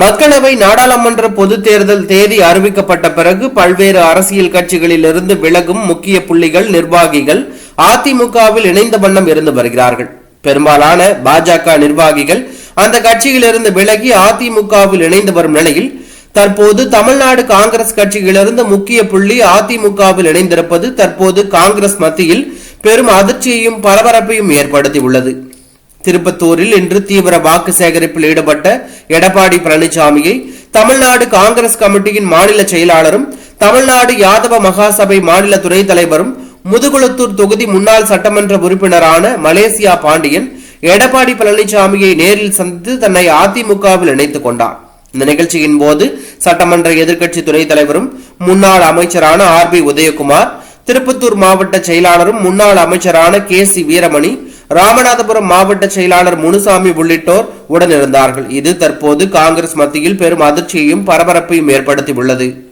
மக்களவை நாடாளுமன்ற பொது தேர்தல் தேதி அறிவிக்கப்பட்ட பிறகு பல்வேறு அரசியல் கட்சிகளில் இருந்து விலகும் முக்கிய புள்ளிகள் நிர்வாகிகள் அதிமுகவில் இணைந்த வண்ணம் இருந்து வருகிறார்கள். பெரும்பாலான பாஜக நிர்வாகிகள் அந்த கட்சியிலிருந்து விலகி அதிமுகவில் இணைந்து வரும் நிலையில் தற்போது தமிழ்நாடு காங்கிரஸ் கட்சியிலிருந்து முக்கிய புள்ளி அதிமுகவில் இணைந்திருப்பது தற்போது காங்கிரஸ் மத்தியில் பெரும் அதிர்ச்சியையும் பரபரப்பையும் ஏற்படுத்தியுள்ளது. திருப்பத்தூரில் இன்று தீவிர வாக்கு சேகரிப்பில் ஈடுபட்ட எடப்பாடி பழனிசாமியை தமிழ்நாடு காங்கிரஸ் கமிட்டியின் மாநில செயலாளரும் தமிழ்நாடு யாதவ மகாசபை மாநில துறை தலைவரும் முதுகுளத்தூர் தொகுதி முன்னாள் சட்டமன்ற உறுப்பினரான மலேசியா பாண்டியன் எடப்பாடி பழனிசாமியை நேரில் சந்தித்து தன்னை அதிமுகவில் இணைத்துக் கொண்டார். இந்த நிகழ்ச்சியின் போது சட்டமன்ற எதிர்க்கட்சி துணைத் தலைவரும் முன்னாள் அமைச்சரான ஆர் பி உதயகுமார் திருப்பத்தூர் மாவட்ட செயலாளரும் முன்னாள் அமைச்சரான கே சி வீரமணி ராமநாதபுரம் மாவட்ட செயலாளர் முனுசாமி உள்ளிட்டோர் உடனிருந்தார்கள். இது தற்போது காங்கிரஸ் மத்தியில் பெரும் அதிர்ச்சியையும் பரபரப்பையும் ஏற்படுத்தியுள்ளது.